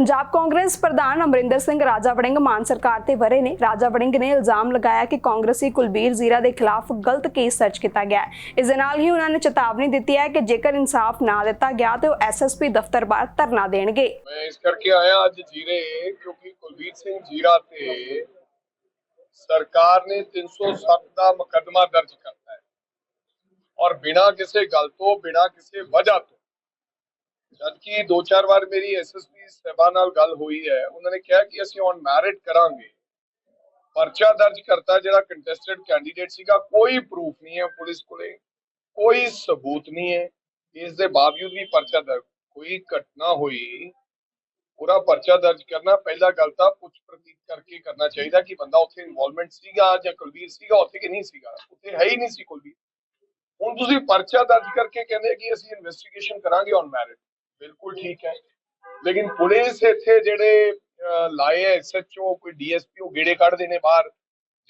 ਪੰਜਾਬ ਕਾਂਗਰਸ ਪ੍ਰਧਾਨ ਅਮਰਿੰਦਰ ਸਿੰਘ ਰਾਜਾ ਵੜਿੰਗ ਮਾਨ ਸਰਕਾਰ ਤੇ ਵਰੇ ਨੇ। ਰਾਜਾ ਵੜਿੰਗ ਨੇ ਇਲਜ਼ਾਮ ਲਗਾਇਆ ਕਿ ਕਾਂਗਰਸੀ ਕੁਲਬੀਰ ਜ਼ੀਰਾ ਦੇ ਖਿਲਾਫ ਗਲਤ ਕੇਸ ਦਰਜ ਕੀਤਾ ਗਿਆ ਹੈ। ਇਸ ਦੇ ਨਾਲ ਹੀ ਉਹਨਾਂ ਨੇ ਚੇਤਾਵਨੀ ਦਿੱਤੀ ਹੈ ਕਿ ਜੇਕਰ ਇਨਸਾਫ ਨਾ ਦਿੱਤਾ ਗਿਆ ਤਾਂ ਉਹ ਐਸਐਸਪੀ ਦਫ਼ਤਰ ਬਾਹਰ ਧਰਨਾ ਦੇਣਗੇ। ਮੈਂ ਇਸ ਕਰਕੇ ਆਇਆ ਅੱਜ ਜੀਰੇ ਕਿਉਂਕਿ ਕੁਲਬੀਰ ਸਿੰਘ ਜੀਰਾ ਤੇ ਸਰਕਾਰ ਨੇ 307 ਦਾ ਮੁਕੱਦਮਾ ਦਰਜ ਕਰਤਾ ਹੈ। ਔਰ ਬਿਨਾਂ ਕਿਸੇ ਗੱਲ ਤੋਂ, ਬਿਨਾਂ ਕਿਸੇ ਵਜ੍ਹਾ ਤੋਂ ਜਦਕਿ ਦੋ ਚਾਰ ਵਾਰ ਮੇਰੀ ਐਸਐਸਪੀ ਸਾਹਿਬਾਨ ਨਾਲ ਗੱਲ ਹੋਈ ਹੈ, ਉਹਨਾਂ ਨੇ ਕਿਹਾ ਕਿ ਅਸੀਂ ਔਨ ਮੈਰਿਟ ਕਰਾਂਗੇ। ਪਰਚਾ ਦਰਜ ਕਰਤਾ ਜਿਹੜਾ ਕੰਟੈਸਟਡ ਕੈਂਡੀਡੇਟ ਸੀਗਾ, ਕੋਈ ਪ੍ਰੂਫ ਨਹੀਂ ਹੈ ਪੁਲਿਸ ਕੋਲੇ, ਕੋਈ ਸਬੂਤ ਨਹੀਂ ਹੈ। ਇਸ ਦੇ ਬਾਵਜੂਦ ਵੀ ਪਰਚਾ ਦਰਜ ਕੋਈ ਘਟਨਾ ਹੋਈ, ਪੂਰਾ ਪਰਚਾ ਦਰਜ ਕਰਨਾ, ਪਹਿਲਾ ਗੱਲ ਤਾਂ ਪੁੱਛ ਪ੍ਰਤੀਤ ਕਰਕੇ ਕਰਨਾ ਚਾਹੀਦਾ ਕਿ ਬੰਦਾ ਉੱਥੇ ਇਨਵੋਲਵਮੈਂਟ ਸੀਗਾ ਜਾਂ ਕੁਲਵੀਰ ਸੀਗਾ, ਉੱਥੇ ਕਿ ਨਹੀਂ ਸੀਗਾ? ਉੱਥੇ ਹੈ ਹੀ ਨਹੀਂ ਸੀ ਕੁਲਵੀਰ। ਹੁਣ ਤੁਸੀਂ ਪਰਚਾ ਦਰਜ ਕਰਕੇ ਕਹਿੰਦੇ ਕਿ ਅਸੀਂ ਇਨਵੈਸਟੀਗੇਸ਼ਨ ਕਰਾਂਗੇ ਔਨ ਮੈਰਿਟ ਬਿਲਕੁਲ ਠੀਕ ਹੈ। ਲੇਕਿਨ ਪੁਲਿਸ ਇੱਥੇ ਜਿਹੜੇ ਲਾਏ ਐ ਐਸਐਚਓ ਕੋਈ ਡੀਐਸਪੀ ਉਹ ਗੇੜੇ ਕੱਢਦੇ ਨੇ ਬਾਹਰ,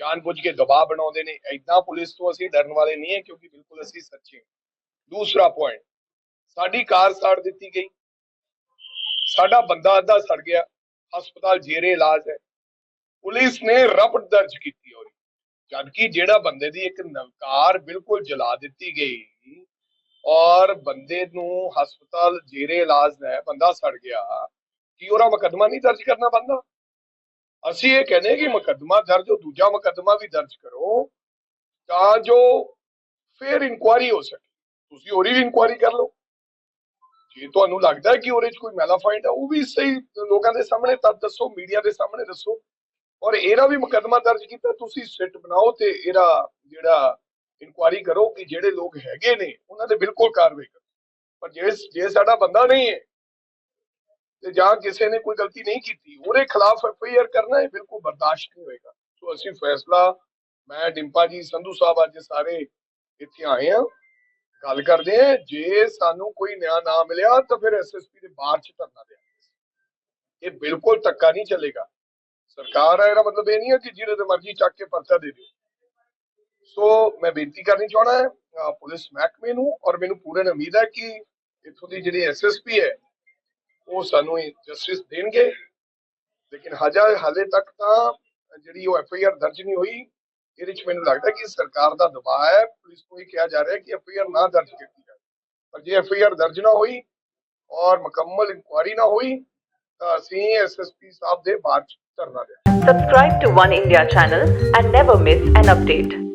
ਜਾਣਬੁੱਝ ਕੇ ਦਬਾਅ ਬਣਾਉਂਦੇ ਨੇ। ਐਦਾਂ ਪੁਲਿਸ ਤੋਂ ਅਸੀਂ ਡਰਨ ਵਾਲੇ ਨਹੀਂ ਹੈ ਕਿਉਂਕਿ ਬਿਲਕੁਲ ਅਸੀਂ ਸੱਚੇ ਹਾਂ। ਦੂਸਰਾ ਪੁਆਇੰਟ ਸਾਡੀ ਕਾਰ ਸਾੜ ਦਿੱਤੀ ਗਈ। ਸਾਡਾ ਬੰਦਾ ਅੱਧਾ ਸੜ ਗਿਆ। ਹਸਪਤਾਲ ਜੇਰੇ ਇਲਾਜ ਹੈ। ਪੁਲਿਸ ਨੇ ਰਪਟ ਦਰਜ ਕੀਤੀ ਹੋਈ ਜਦਕਿ ਜਿਹੜਾ ਬੰਦੇ ਦੀ ਇੱਕ ਨਵਕਾਰ ਬਿਲਕੁਲ ਜਲਾ ਦਿੱਤੀ ਗਈ ਔਰ ਬੰਦੇ ਨੂੰ ਹਸਪਤਾਲ ਜੇਰੇ ਇਲਾਜ ਹੈ ਬੰਦਾ ਸੜ ਗਿਆ, ਕੀ ਉਹਦਾ ਮੁਕੱਦਮਾ ਨਹੀਂ ਦਰਜ ਕਰਨਾ ਬੰਦਾ? ਅਸੀਂ ਇਹ ਕਹਿੰਦੇ ਕਿ ਮੁਕੱਦਮਾ ਦਰਜ ਹੋ ਦੂਜਾ ਮੁਕੱਦਮਾ ਵੀ ਦਰਜ ਕਰੋ, ਤਾਂ ਜੋ ਫਿਰ ਇਨਕੁਆਰੀ ਹੋ ਸਕੇ। ਤੁਸੀਂ ਉਹਦੀ ਵੀ ਇਨਕੁਆਰੀ ਕਰ ਲਓ। ਜੇ ਤੁਹਾਨੂੰ ਲੱਗਦਾ ਕਿ ਉਹਦੇ 'ਚ ਕੋਈ ਮੈਲਾਫਾਈਡ ਹੈ ਉਹ ਵੀ ਸਹੀ ਲੋਕਾਂ ਦੇ ਸਾਹਮਣੇ ਤਾਂ ਦੱਸੋ, ਮੀਡੀਆ ਦੇ ਸਾਹਮਣੇ ਦੱਸੋ। ਔਰ ਇਹਦਾ ਵੀ ਮੁਕੱਦਮਾ ਦਰਜ ਕੀਤਾ, ਤੁਸੀਂ ਸਿੱਟ ਬਣਾਓ ਤੇ ਇਹਦਾ ਜਿਹੜਾ ਇਨਕੁਆਰੀ ਕਰੋ ਕਿ ਜਿਹੜੇ ਲੋਕ ਹੈਗੇ ਨੇ, ਉਹਨਾਂ ਦੇ ਬਿਲਕੁਲ ਕਾਰਵਾਈ ਕਰੋ। ਪਰ ਜੇ ਜੇ ਸਾਡਾ ਬੰਦਾ ਨਹੀਂ ਹੈ, ਤੇ ਜਾਂ ਕਿਸੇ ਨੇ ਕੋਈ ਗਲਤੀ ਨਹੀਂ ਕੀਤੀ, ਉਹਦੇ ਖਿਲਾਫ ਐਫ ਕਰਨਾ ਇਹ ਬਿਲਕੁਲ ਬਰਦਾਸ਼ਤ ਨਹੀਂ ਹੋਏਗਾ। ਸੋ ਅਸੀਂ ਫੈਸਲਾ, ਮੈਂ, ਡਿੰਪਾ ਜੀ, ਸੰਧੂ ਸਾਹਿਬ ਅੱਜ ਸਾਰੇ ਇੱਥੇ ਆਏ ਆ ਗੱਲ ਕਰਦੇ ਆ ਜੇ ਸਾਨੂੰ ਕੋਈ ਨਿਆਂ ਨਾ ਮਿਲਿਆ, ਤਾਂ ਫਿਰ ਐਸਐਸਪੀ ਦੇ ਬਾਹਰ ਚ ਧਰਨਾ ਦੇਵਾਂਗੇ। ਇਹ ਬਿਲਕੁਲ ਧੱਕਾ ਨਹੀਂ ਚੱਲੇਗਾ। ਸਰਕਾਰ ਹੈ ਇਹਦਾ ਮਤਲਬ ਇਹ ਨਹੀਂ ਹੈ ਕਿ ਜਿਹੜੇ ਤੇ ਮਰਜ਼ੀ ਚੱਕ ਕੇ ਪਰਚਾ ਦੇ ਦਿਓ। ਸੋ ਮੈਂ ਬੇਨਤੀ ਕਰਨੀ ਚਾਹਣਾ ਹੈ ਪੁਲਿਸ ਮਹਿਕਮੇ ਨੂੰ ਔਰ ਮੈਨੂੰ ਪੂਰਨ ਉਮੀਦ ਹੈ ਕਿ ਇੱਥੋਂ ਦੀ ਜਿਹੜੀ ਐਸਐਸਪੀ ਹੈ, ਉਹ ਸਾਨੂੰ ਜਸਟਿਸ ਦੇਣਗੇ। ਲੇਕਿਨ ਹਜੇ ਹਾਲੇ ਤੱਕ ਤਾਂ ਜਿਹੜੀ ਉਹ ਐਫ ਦਰਜ ਨਹੀਂ ਹੋਈ, ਇਹਦੇ ਚ ਮੈਨੂੰ ਲੱਗਦਾ ਕਿ ਸਰਕਾਰ ਦਾ ਦਬਾਅ ਹੈ। ਪੁਲਿਸ ਨੂੰ ਇਹ ਕਿਹਾ ਜਾ ਰਿਹਾ ਕਿ ਐਫ ਨਾ ਦਰਜ ਕੀਤੀ ਜਾਵੇ। ਪਰ ਜੇ ਐਫ ਆਈ ਆਰ ਦਰਜ ਨਾ ਹੋਈ ਔਰ ਮੁਕੰਮਲ ਇਨਕੁਆਰੀ ਨਾ ਹੋਈ, ਤਾਂ ਅਸੀਂ ਐਸਐਸਪੀ ਸਾਹਿਬ ਦੇ ਬਾਅਦ ਧਰਨਾ ਦੇ Subscribe to One India channel and never miss an update.